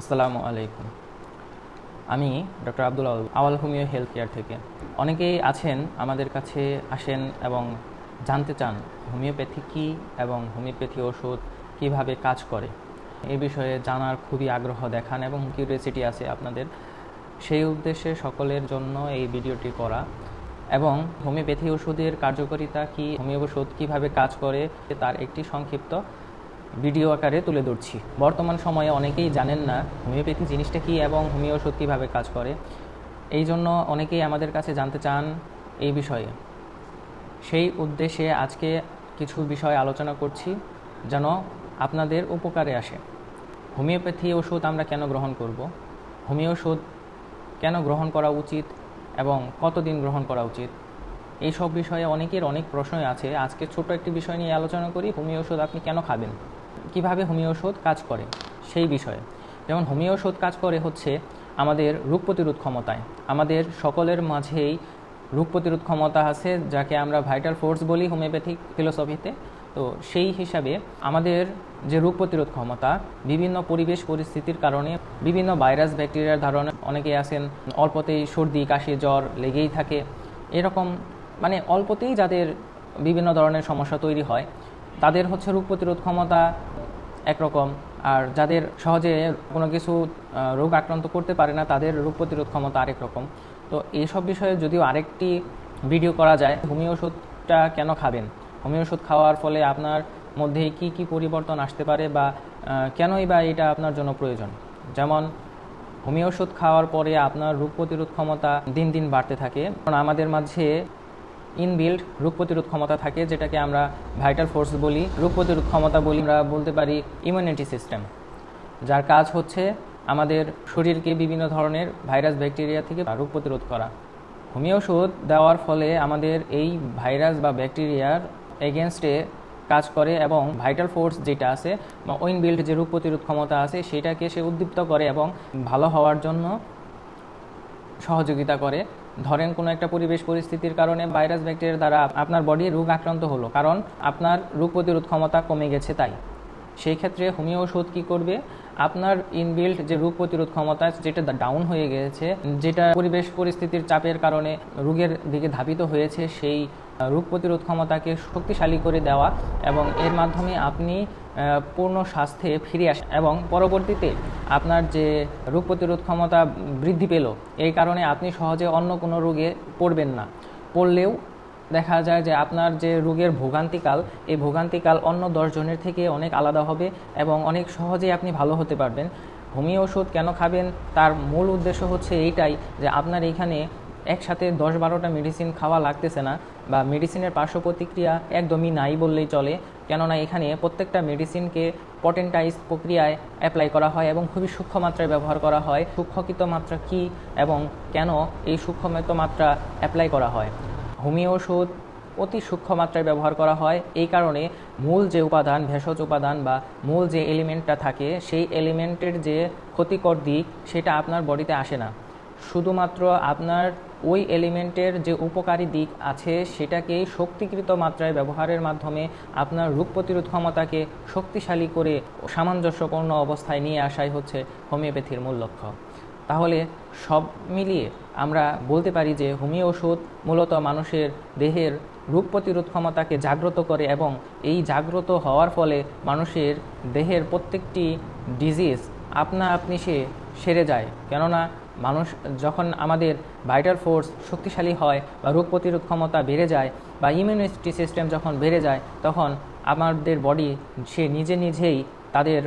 আসসালামু আলাইকুম। আমি doctor Abdul Awal homeo health care থেকে। অনেকেই আছেন, আমাদের কাছে আসেন এবং জানতে চান হোমিওপ্যাথি কী এবং হোমিওপ্যাথি ওষুধ কীভাবে কাজ করে। এই বিষয়ে জানার খুবই আগ্রহ দেখান এবং কিউরিয়াসিটি আছে আপনাদের। সেই উদ্দেশ্যে সকলের জন্য এই ভিডিওটি করা। এবং হোমিওপ্যাথি ওষুধের কার্যকারিতা কি, হোমিও ওষুধ কীভাবে কাজ করে, তার একটি সংক্ষিপ্ত ভিডিও আকারে তুলে ধরছি। বর্তমান সময়ে অনেকেই জানেন না হোমিওপ্যাথি জিনিসটা কী এবং হোমিও ওষুধ কীভাবে কাজ করে। এই জন্য অনেকেই আমাদের কাছে জানতে চান এই বিষয়ে। সেই উদ্দেশ্যে আজকে কিছু বিষয় আলোচনা করছি যেন আপনাদের উপকারে আসে। হোমিওপ্যাথি ওষুধ আমরা কেন গ্রহণ করব? হোমিও ওষুধ কেন গ্রহণ করা উচিত এবং কতদিন গ্রহণ করা উচিত? এই সব বিষয়ে অনেকের অনেক প্রশ্নই আছে। আজকে ছোট একটি বিষয় নিয়ে আলোচনা করি। হোমিও ওষুধ আপনি কেন খাবেন? কীভাবে হোমিও ওষুধ কাজ করে? সেই বিষয়ে। যেমন হোমিও ওষুধ কাজ করে হচ্ছে আমাদের রোগ প্রতিরোধ ক্ষমতায়। আমাদের সকলের মাঝেই রোগ প্রতিরোধ ক্ষমতা আছে, যাকে আমরা ভাইটাল ফোর্স বলি হোমিওপ্যাথিক ফিলোসফিতে তো সেই হিসাবে আমাদের যে রোগ প্রতিরোধ ক্ষমতা, বিভিন্ন পরিবেশ পরিস্থিতির কারণে বিভিন্ন ভাইরাস, ব্যাকটেরিয়ার ধারণে অনেকে আছেন, অল্পতেই সর্দি, কাশি, জ্বর লেগেই থাকে। এরকম মানে অল্পতেই যাদের বিভিন্ন ধরনের সমস্যা তৈরি হয় তাদের হচ্ছে রোগ প্রতিরোধ ক্ষমতা একরকম। আর যাদের সহজে কোনো কিছু রোগ আক্রান্ত করতে পারে না, তাদের রোগ প্রতিরোধ ক্ষমতা আরেক রকম। তো এইসব বিষয়ে যদিও আরেকটি ভিডিও করা যায়, হোমিও ওষুধটা কেন খাবেন? হোমিও ওষুধ খাওয়ার ফলে আপনার মধ্যে কি কি পরিবর্তন আসতে পারে বা কেনই বা এটা আপনার জন্য প্রয়োজন? যেমন, হোমিও ওষুধ খাওয়ার পরে আপনার রোগ প্রতিরোধ ক্ষমতা দিন দিন বাড়তে থাকে। কারণ আমাদের মাঝে ইনবিল্ড রোগ প্রতিরোধ ক্ষমতা থাকে, যেটাকে আমরা ভাইটাল ফোর্স বলি। রোগ প্রতিরোধ ক্ষমতা বলি, আমরা বলতে পারি ইমিউনিটি সিস্টেম যার কাজ হচ্ছে আমাদের শরীরকে বিভিন্ন ধরনের ভাইরাস ব্যাকটেরিয়া থেকে রোগ প্রতিরোধ করা। হোমিও ওষুধ দেওয়ার ফলে আমাদের এই ভাইরাস বা ব্যাকটেরিয়ার এগেনস্টে কাজ করে এবং ভাইটাল ফোর্স যেটা আছে বা ওইনবিল্ড যে রোগ প্রতিরোধ ক্ষমতা আছে, সেটাকে সে উদ্দীপ্ত করে এবং ভালো হওয়ার জন্য সহযোগিতা করে। ধরেন কোনো একটা পরিবেশ পরিস্থিতির কারণে ভাইরাস ব্যাকটেরিয়ার দ্বারা আপনার বডি রোগ আক্রান্ত হলো, কারণ আপনার রোগ প্রতিরোধ ক্ষমতা কমে গেছে তাই। সেই ক্ষেত্রে হোমিও ওষুধ কী করবে? আপনার ইনবিল্ট যে রোগ প্রতিরোধ ক্ষমতা যেটা ডাউন হয়ে গেছে, যেটা পরিবেশ পরিস্থিতির চাপের কারণে রোগের দিকে ধাবিত হয়েছে, সেই রোগ প্রতিরোধ ক্ষমতাকে শক্তিশালী করে দেওয়া এবং এর মাধ্যমে আপনি পূর্ণ স্বাস্থ্যে ফিরে আসেন এবং পরবর্তীতে আপনার যে রোগ প্রতিরোধ ক্ষমতা বৃদ্ধি পেল, এই কারণে আপনি সহজে অন্য কোনো রোগে পড়বেন না। পড়লেও দেখা যায় যে আপনার যে রোগের ভোগান্তিকাল, এই ভোগান্তিকাল অন্য দশজনের থেকে অনেক আলাদা হবে এবং অনেক সহজেই আপনি ভালো হতে পারবেন। হোমিও ওষুধ কেন খাবেন? তার মূল উদ্দেশ্য হচ্ছে এইটাই যে আপনার এইখানে একসাথে দশ বারোটা মেডিসিন খাওয়া লাগতেছে না বা মেডিসিনের পার্শ্ব প্রতিক্রিয়া একদমই নাই বললেই চলে। কেননা এখানে প্রত্যেকটা মেডিসিনকে পটেন্টাইজ প্রক্রিয়ায় অ্যাপ্লাই করা হয় এবং খুবই সূক্ষ্ম মাত্রায় ব্যবহার করা হয়। সূক্ষ্মকৃত মাত্রা কী এবং কেন এই সূক্ষ্মমিত মাত্রা অ্যাপ্লাই করা হয়? হোমিও ওষুধ অতি সূক্ষ্ম মাত্রায় ব্যবহার করা হয়। এই কারণে মূল যে উপাদান, ভেষজ উপাদান বা মূল যে এলিমেন্টটা থাকে, সেই এলিমেন্টের যে ক্ষতিকর দিক, সেটা আপনার বডিতে আসে না। শুধুমাত্র আপনার ওই এলিমেন্টের যে উপকারী দিক আছে, সেটাকেই শক্তিকৃত মাত্রায় ব্যবহারের মাধ্যমে আপনার রোগ প্রতিরোধ ক্ষমতাকে শক্তিশালী করে সামঞ্জস্যপূর্ণ অবস্থায় নিয়ে আসাই হচ্ছে হোমিওপ্যাথির মূল লক্ষ্য। তাহলে সব মিলিয়ে আমরা বলতে পারি যে হোমিও ওষুধ মূলত মানুষের দেহের রোগ প্রতিরোধ ক্ষমতাকে জাগ্রত করে এবং এই জাগ্রত হওয়ার ফলে মানুষের দেহের প্রত্যেকটি ডিজিজ আপনা আপনি সে সেরে যায়। কেননা মানুষ যখন আমাদের ভাইটাল ফোর্স শক্তিশালী হয় বা রোগ প্রতিরোধ ক্ষমতা বেড়ে যায় বা ইমিউনিটি সিস্টেম যখন বেড়ে যায়, তখন আমাদের বডি সে নিজে নিজেই তাদের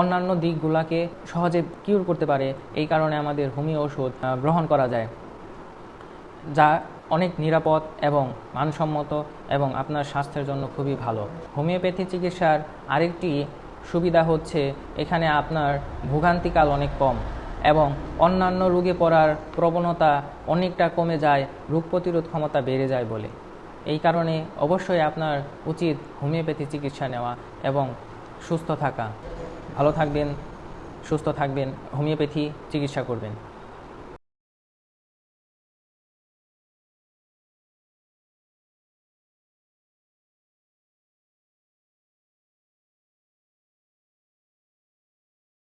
অন্যান্য দিকগুলোকে সহজে কিউর করতে পারে, এই কারণে আমাদের হোমিও ওষুধ গ্রহণ করা যায়। যা অনেক নিরাপদ এবং মানসম্মত এবং আপনার স্বাস্থ্যের জন্য খুবই ভালো। হোমিওপ্যাথি চিকিৎসার আরেকটি সুবিধা হচ্ছে, এখানে আপনার ভোগান্তিকাল অনেক কম এবং অন্যান্য রোগে পড়ার প্রবণতা অনেকটা কমে যায়, রোগ প্রতিরোধ ক্ষমতা বেড়ে যায় বলে। এই কারণে অবশ্যই আপনার উচিত হোমিওপ্যাথি চিকিৎসা নেওয়া এবং সুস্থ থাকা। ভালো থাকবেন সুস্থ থাকবেন হোমিওপ্যাথি চিকিৎসা করবেন।